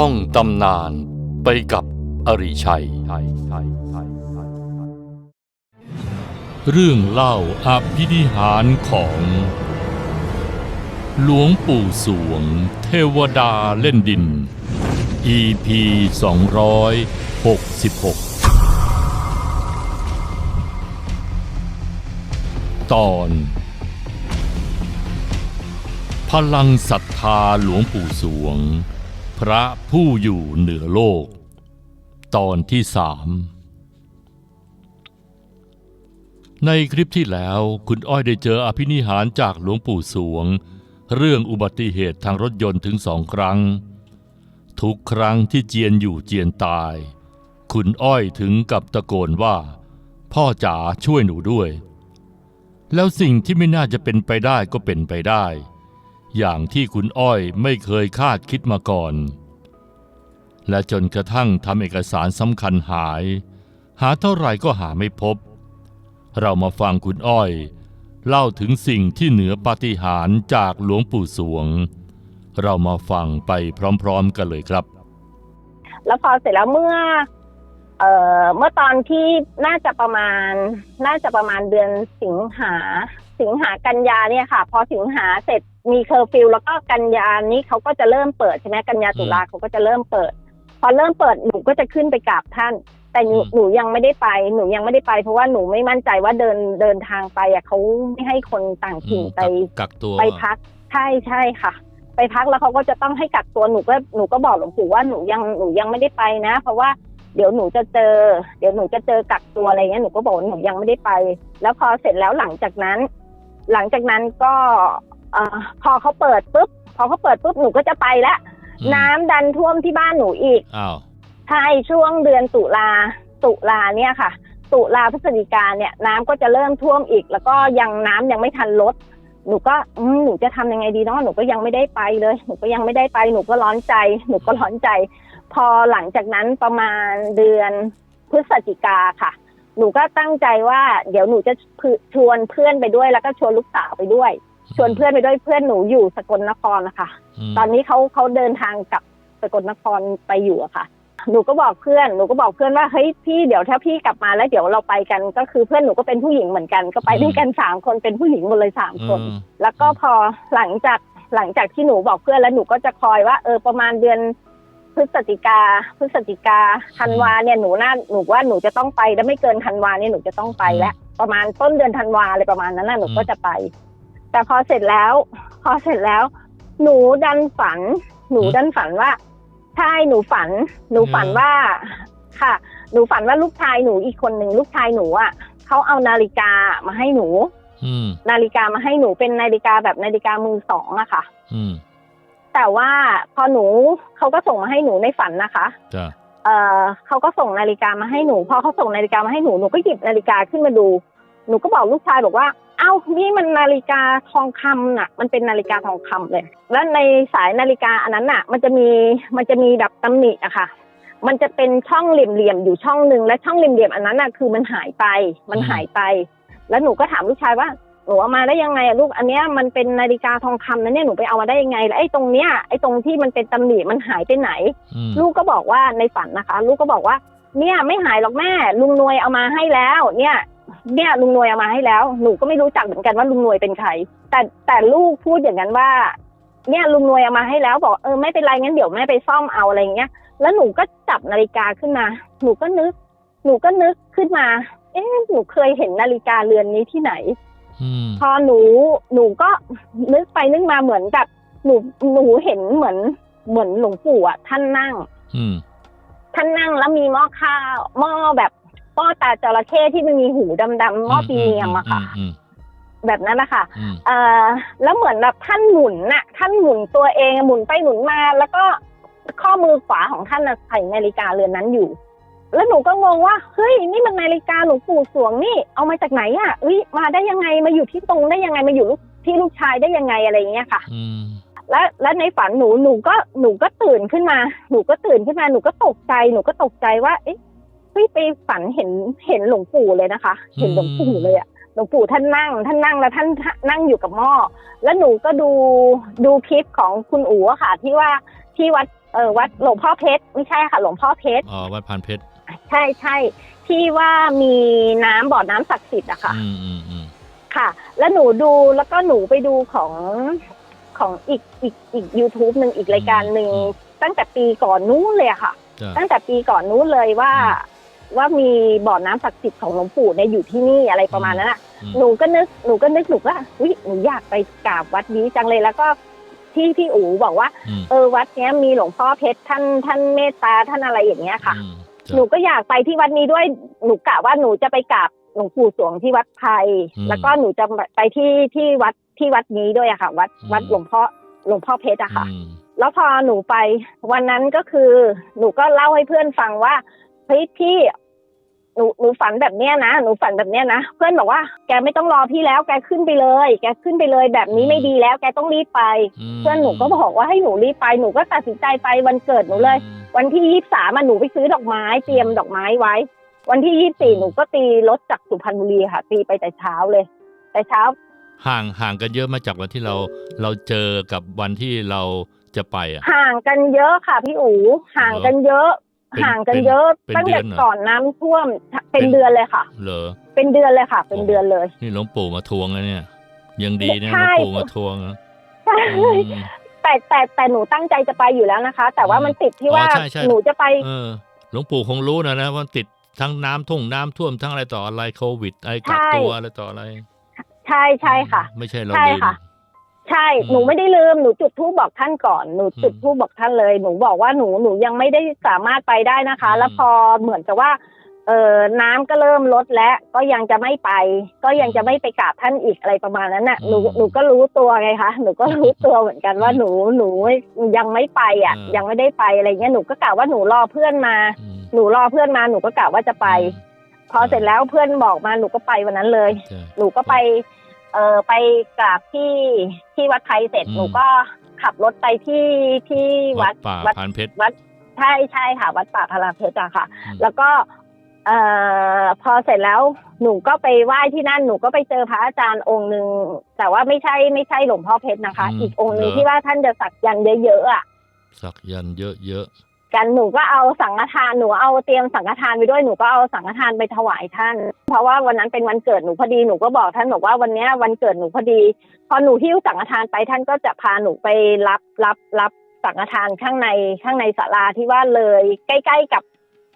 ท่องตำนานไปกับอริชัย เรื่องเล่าอภินิหารของ หลวงปู่สวง เทวดาเล่นดิน EP 266 ตอน พลังศรัทธาหลวงปู่สวง พระผู้อยู่เหนือโลก ตอนที่สามในคลิปที่แล้วคุณอ้อยได้เจออภินิหารจากหลวงปู่สวง เรื่องอุบัติเหตุทางรถยนต์ถึงสองครั้ง ทุกครั้งที่เจียนอยู่เจียนตาย คุณอ้อยถึงกับตะโกนว่า พ่อจ๋าช่วยหนูด้วย แล้วสิ่งที่ไม่น่าจะเป็นไปได้ก็เป็นไปได้ อย่างที่คุณอ้อยไม่เคยคาดคิดมาก่อน และจนกระทั่งทำเอกสารสำคัญหาย หาเท่าไหร่ก็หาไม่พบ เรามาฟังคุณอ้อย เล่าถึงสิ่งที่เหนือปาฏิหาริย์จากหลวงปู่สวง เรามาฟังไปพร้อมๆกันเลยครับ แล้วพอเสร็จแล้วเมื่อเอ่อเมื่อตอนที่น่าจะประมาณ น่าจะประมาณเดือนสิงหา สิงหากันยาเนี่ยค่ะ พอสิงหาเสร็จมีเคอร์ฟิวแล้วก็กันยานี้เขาก็จะเริ่มเปิดใช่ไหมกันยาตุลาเขาก็จะเริ่มเปิด พอเริ่มเปิดหนูก็จะขึ้นไปกราบท่าน แต่หนูอืมหนูยังไม่ได้ไปหนูยังไม่ได้ไป เพราะว่าหนูไม่มั่นใจว่าเดินเดินทางไปอะเขาไม่ให้คนต่างถิ่นไปกักตัวไปพักใช่ใช่ค่ะ ไปพักแล้วเขาก็จะต้องให้กักตัวหนูก็หนูก็บอกหลวงปู่ว่าหนูยังหนูยังไม่ได้ไปนะ เพราะว่าเดี๋ยวหนูจะเจอ เดี๋ยวหนูจะเจอกักตัวอะไรเงี้ยหนูก็บอกว่าหนูยังไม่ได้ไป แล้วพอเสร็จแล้วหลังจากนั้น หลังจากนั้นก็เอ่อพอเขาเปิดปุ๊บพอเขาเปิดปุ๊บหนูก็จะไปแล้วอืมน้ำดันท่วมที่บ้านหนูอีก อ้าวใช่ช่วงเดือนตุลาตุลาเนี่ยค่ะ ตุลาพฤศจิกาเนี่ย น้ำก็จะเริ่มท่วมอีก แล้วก็ยังน้ำยังไม่ทันลด หนูก็อืมหนูจะทำยังไงดีเนาะหนูก็ยังไม่ได้ไปเลย หนูก็ยังไม่ได้ไปหนูก็ร้อนใจ หนูก็ร้อนใจ พอหลังจากนั้นประมาณเดือนพฤศจิกาค่ะ หนูก็ตั้งใจว่าเดี๋ยวหนูจะชวนเพื่อนไปด้วย แล้วก็ชวนลูกสาวไปด้วย ชวนเพื่อนไปด้วยเพื่อนหนูอยู่สกลนครนะคะมตอนนี้เขาเขาเดินทางกลับสกลนครไปอยู่อะค่ะ หนูก็บอกเพื่อนหนูก็บอกเพื่อนว่าเฮ้ยพี่เดี๋ยวถ้าพี่กลับมาแล้วเดี๋ยวเราไปกันก็คือเพื่อนหนูก็เป็นผู้หญิงเหมือนกัน ก็ไปด้วยกันสามคนเป็นผู้หญิงหมดเลยสามคนอืมแล้วก็พอหลังจากหลังจากที่หนูบอกเพื่อนแล้วหนูก็จะคอยว่าเออประมาณเดือน พฤศจิกาพฤศจิกาธันวาเนี่ยหนูน่าหนูว่าหนูจะต้องไปแล้วไม่เกินธันวาเนี่ยหนูจะต้องไปแล้วประมาณต้นเดือนธันวาอะไรประมาณนั้นน่ะหนูก็จะไป แต่พอเสร็จแล้ว พอเสร็จแล้ว หนูดันฝัน หนูดันฝันว่าใช่หนูฝัน หนูฝันว่าค่ะ หนูฝันว่าลูกชายหนูอีกคนหนึ่งลูกชายหนูอะเขาเอานาฬิกามาให้หนูอืมนาฬิกามาให้หนูเป็นนาฬิกาแบบนาฬิกามือสองอะค่ะอืม แต่ว่าพอหนูเขาก็ส่งมาให้หนูในฝันนะคะจ้ะเออเขาก็ส่งนาฬิกามาให้หนู พอเขาส่งนาฬิกามาให้หนูหนูก็หยิบนาฬิกาขึ้นมาดู หนูก็บอกลูกชายบอกว่า เอ้านี่มันนาฬิกาทองคำน่ะ มันเป็นนาฬิกาทองคำเลย แล้วในสายนาฬิกาอันนั้นน่ะ มันจะมีมันจะมีแบบตำหนิอะค่ะ มันจะเป็นช่องเหลี่ยมๆอยู่ช่องหนึ่งและช่องเหลี่ยมๆอันนั้นน่ะคือมันหายไป มันหายไป แล้วหนูก็ถามลูกชายว่า หนูเอามาได้ยังไงอะลูกอันเนี้ยมันเป็นนาฬิกาทองคำนะเนี่ยหนูไปเอามาได้ยังไงแล้วไอ้ตรงเนี้ยไอ้ตรงที่มันเป็นตำหนิมันหายไปไหน อืมลูกก็บอกว่าในฝันนะคะ ลูกก็บอกว่า เนี่ยไม่หายหรอกแม่ ลุงนวยเอามาให้แล้ว เนี่ย เนี่ยลุงนวยเอามาให้แล้ว หนูก็ไม่รู้จักเหมือนกันว่าลุงนวยเป็นใคร แต่แต่ลูกพูดอย่างนั้นว่า เนี่ยลุงนวยเอามาให้แล้วบอกเออไม่เป็นไรงั้นเดี๋ยวแม่ไปซ่อมเอาอะไรอย่างเงี้ย แล้วหนูก็จับนาฬิกาขึ้นมา หนูก็นึก หนูก็นึกขึ้นมา เอ๊ะหนูเคยเห็นนาฬิกาเรือนนี้ที่ไหนอืม พอหนูหนูก็นึกไปนึกมาเหมือนกับ หนูหนูเห็นเหมือนเหมือนหลวงปู่อะ ท่านนั่งอืมท่านนั่งแล้วมีหม้อข้าวหม้อแบบหม้อตาจระเข้ที่มันมีหูดำๆหม้อปีเนียมอะค่ะอืมแบบนั้นนะคะอืมเอ่อแล้วเหมือนแบบท่านหมุนน่ะ ท่านหมุนตัวเองหมุนไปหมุนมา แล้วก็ข้อมือขวาของท่านน่ะใส่นาฬิกาเรือนนั้นอยู่ แล้วหนูก็งงว่าเฮ้ยนี่มันนาฬิกาหลวงปู่สวงนี่เอามาจากไหนอะเอ้ยมาได้ยังไงมาอยู่ที่ตรงได้ยังไงมาอยู่ลูกที่ลูกชายได้ยังไงอะไรอย่างเงี้ยค่ะอืมและและในฝันหนูหนูก็หนูก็ตื่นขึ้นมา หนูก็ตื่นขึ้นมาหนูก็ตกใจหนูก็ตกใจว่า เอ๊ะเฮ้ยไปฝันเห็นเห็นหลวงปู่เลยนะคะ เห็นหลวงปู่เลยอะหลวงปู่ท่านนั่ง ท่านนั่งแล้วท่านนั่งอยู่กับหม้อแล้วหนูก็ดูดูคลิปของคุณอู๋อะค่ะ ที่ว่าที่วัดเออวัดหลวงพ่อเพชรไม่ใช่ค่ะ หลวงพ่อเพชรอ๋อวัดพานเพชร ใช่ใช่ที่ว่ามีน้ำบ่อน้ำศักดิ์สิทธิ์อะค่ะ อืมอืมอืมค่ะ แล้วหนูดูแล้วก็หนูไปดูของของอีกอีกอีก YouTube หนึ่งอีกรายการหนึ่งตั้งแต่ปีก่อนนู้นเลยอะค่ะ จ้ะ ตั้งแต่ปีก่อนนู้นเลยว่าว่ามีบ่อน้ำศักดิ์สิทธิ์ของหลวงปู่เนี่ยอยู่ที่นี่อะไรประมาณนั้นอะอืม หนูก็นึกหนูก็นึกหนูว่าอุ้ยหนูอยากไปกราบวัดนี้จังเลยแล้วก็ที่พี่อู๋บอกว่า อืมเออวัดเนี้ยมีหลวงพ่อเพชรท่านท่านเมตตาท่านอะไรอย่างเงี้ยค่ะ อืมจ้ะ หนูก็อยากไปที่วัดนี้ด้วยหนูกะว่าหนูจะไปกราบหลวงปู่สวงที่วัดไทยอืมแล้วก็หนูจะไปที่ที่วัดที่วัดนี้ด้วยอะค่ะ วัดอืมวัดหลวงพ่อหลวงพ่อเพชรอะค่ะอืมแล้วพอหนูไป วันนั้นก็คือ หนูก็เล่าให้เพื่อนฟังว่าเฮ้ยพี่หนูหนูฝันแบบเนี้ยนะหนูฝันแบบเนี้ยนะเพื่อนบอกว่าแกไม่ต้องรอพี่แล้ว แกขึ้นไปเลย แกขึ้นไปเลยแบบนี้ไม่ดีแล้ว แกต้องรีบไปมเพื่อนหนูก็บอกว่าให้หนูรีบไปหนูก็ตัดสินใจไปวันเกิดหนูเลยอืม วันที่ยี่สามหนูไปซื้อดอกไม้เตรียมดอกไม้ไว้ วันที่ยี่สี่หนูก็ตีรถจากสุพรรณบุรีค่ะ ตีไปแต่เช้าเลย แต่เช้า ห่างห่างกันเยอะมาจากวันที่เราเราเจอกับวันที่เราจะไปอะ ห่างกันเยอะค่ะพี่อู๋ห่างกันเยอะเป็นห่างกันเยอะเป็นตั้งแต่เดือนเหรอ ก่อนน้ำท่วมเป็นเป็นเดือนเลยค่ะ เหรอ เป็นเดือนเลยค่ะ เป็นเดือนเลย นี่หลวงปู่มาทวงแล้วเนี่ย ยังดีนะหใช่ลวงปู่มาทวงนะใช่ อืม แต่แต่แต่หนูตั้งใจจะไปอยู่แล้วนะคะ แต่ว่าอืมมันติดที่ว่าอ๋อใช่ใช่ หนูจะไป เออหลวงปู่คงรู้นะนะว่าติดทั้งน้ำท่วงน้ำท่วมทั้งอะไรต่ออะไรโควิดอะไรกักตัวอะไรต่ออะไรใช่ใช่ค่ะ ไม่ใช่เราใช่ลืม ค่ะ ใช่ อืมหนูไม่ได้ลืม หนูจุดธูปบอกท่านก่อน หนูจุดอืมธูปบอกท่านเลย หนูบอกว่าหนู หนูยังไม่ได้สามารถไปได้นะคะอืมแล้วพอเหมือนกับว่า เออน้ำก็เริ่มลดแล้วก็ยังจะไม่ไป ก็ยังจะไม่ไปกราบท่านอีกอะไรประมาณนั้นน่ะหนูหนูก็รู้ตัวไงคะหนูก็รู้ตัวเหมือนกันว่าหนูหนูยังไม่ไปอะ ยังไม่ได้ไปอะไรเงี้ยหนูก็กะว่าหนูรอเพื่อนมาอืมหนูรอเพื่อนมาหนูก็กะว่าจะไป พอเสร็จแล้วเพื่อนบอกมาหนูก็ไปวันนั้นเลยใช่หนูก็ไป เอ่อไปกราบที่ที่วัดไทยเสร็จอืมหนูก็ขับรถไปที่ที่วัดป่าวัดพานเพชรวัดใช่ใช่ค่ะ วัดป่าพลาเพชรอะค่ะอืมแล้วก็ เอ่อพอเสร็จแล้วหนูก็ไปไหว้ที่นั่นหนูก็ไปเจอพระอาจารย์องค์หนึ่งแต่ว่าไม่ใช่ไม่ใช่หลวงพ่อเพชรนะคะ อืมอีกองค์หนึ่งเหรอ ที่ว่าท่านจะสักยันต์เยอะๆอะสักยันต์เยอะกันหนูก็เอาสังฆทานหนูเอาเตรียมสังฆทานไปด้วยหนูก็เอาสังฆทานไปถวายท่าน เพราะว่าวันนั้นเป็นวันเกิดหนูพอดีหนูก็บอกท่านบอกว่าวันเนี้ยวันเกิดหนูพอดี พอหนูหิ้วสังฆทานไปท่านก็จะพาหนูไปรับรับรับสังฆทานข้างในข้างในศาลาที่ว่าเลยใกล้ ๆ กับ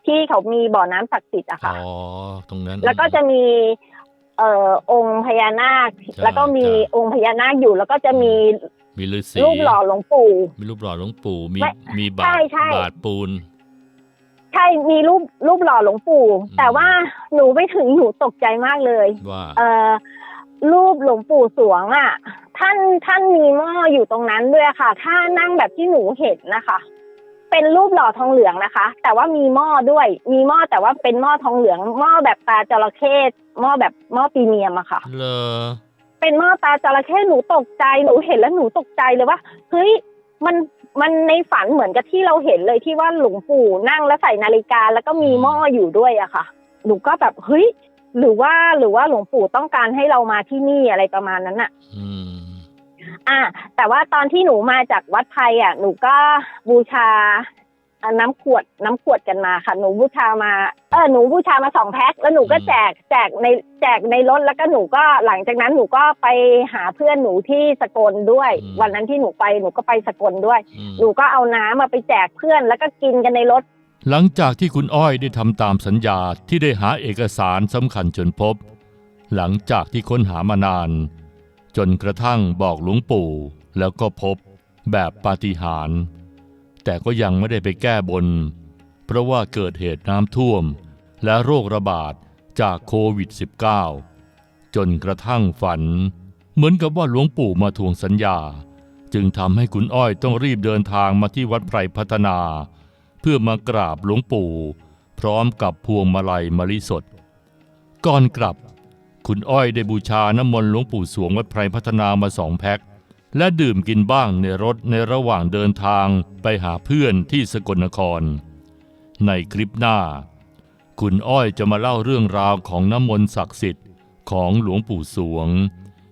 ที่เขามีบ่อน้ำศักดิ์สิทธิ์อะๆค่ะ อ๋อตรงนั้น แล้วก็จะมีเอ่อองค์พญานาค จ้ะแล้วก็มีจ้ะ องค์พญานาคอยู่ แล้วก็จะมีมีฤาษีรูปหล่อหลวงปู่ มีรูปหล่อหลวงปู่มีไม่มีบาใช่ทใช่ บาทปูน ใช่มีรูปรูปหล่อหลวงปู่ อืม แต่ว่าหนูไปถึงหนูตกใจมากเลย ว่า เอ่อรูปหลวงปู่สวงอะ ท่านท่านมีหม้ออยู่ตรงนั้นด้วยค่ะ ถ้านั่งแบบที่หนูเห็นนะคะ เป็นรูปหล่อทองเหลืองนะคะ แต่ว่ามีหม้อด้วย มีหม้อแต่ว่าเป็นหม้อทองเหลือง หม้อแบบตาจระเข้หม้อแบบหม้อปีเนียมอะค่ะเลอเป็นหม้อตาจระเข้หนูตกใจหนูเห็นแล้วหนูตกใจเลยว่าเฮ้ยมันมันในฝันเหมือนกับที่เราเห็นเลยที่ว่าหลวงปู่นั่งแล้วใส่นาฬิกา แล้วก็มีหม้ออยู่ด้วยอะค่ะ หนูก็แบบเฮ้ยหรือว่าหรือว่าหลวงปู่ต้องการให้เรามาที่นี่อะไรประมาณนั้นอะอืม อ่าแต่ว่าตอนที่หนูมาจากวัดไทยอะหนูก็บูชาอ่าน้ำขวดน้ำขวดกันมาค่ะ หนูบูชามาเออหนูบูชามาสองแพ็คแล้วหนูก็อืมแจกแจกในแจกในรถแล้วก็หนูก็หลังจากนั้นหนูก็ไปหาเพื่อนหนูที่สกลด้วย วันนั้นที่หนูไปหนูก็ไปสกลด้วยอืมหนูก็เอาน้ำมาไปแจกเพื่อนแล้วก็กินกันในรถ หลังจากที่คุณอ้อยได้ทำตามสัญญาที่ได้หาเอกสารสำคัญจนพบ หลังจากที่ค้นหามานาน จนกระทั่งบอกหลวงปู่แล้วก็พบแบบปาฏิหาริย์แต่ก็ยังไม่ได้ไปแก้บน เพราะว่าเกิดเหตุน้ำท่วม และโรคระบาดจากโควิด -19 จนกระทั่งฝัน เหมือนกับว่าหลวงปู่มาทวงสัญญา จึงทำให้คุณอ้อยต้องรีบเดินทางมาที่วัดไพรพัฒนา เพื่อมากราบหลวงปู่ พร้อมกับพวงมาลัยมะลิสด ก่อนกลับ คุณอ้อยได้บูชาน้ำมนต์หลวงปู่สวงวัดไพรพัฒนามาสองแพ็คและดื่มกินบ้างในรถในระหว่างเดินทางไปหาเพื่อนที่สกลนคร ในคลิปหน้า คุณอ้อยจะมาเล่าเรื่องราวของน้ำมนต์ศักดิ์สิทธิ์ของหลวงปู่สวง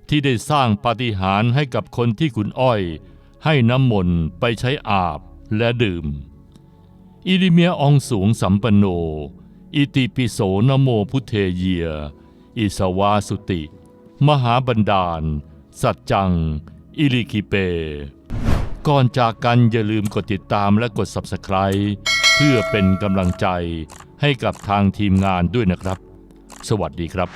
ที่ได้สร้างปาฏิหาริย์ให้กับคนที่คุณอ้อย ให้น้ำมนต์ไปใช้อาบและดื่ม อิริเมียอองสูงสัมปันโน อิติปิโสนโมพุทเทเยีย อิสวาสุติ มหาบันดาล สัจจัง อิริคิเป ก่อนจากกันอย่าลืมกดติดตามและกด Subscribe เพื่อเป็นกำลังใจให้กับทางทีมงานด้วยนะครับ สวัสดีครับ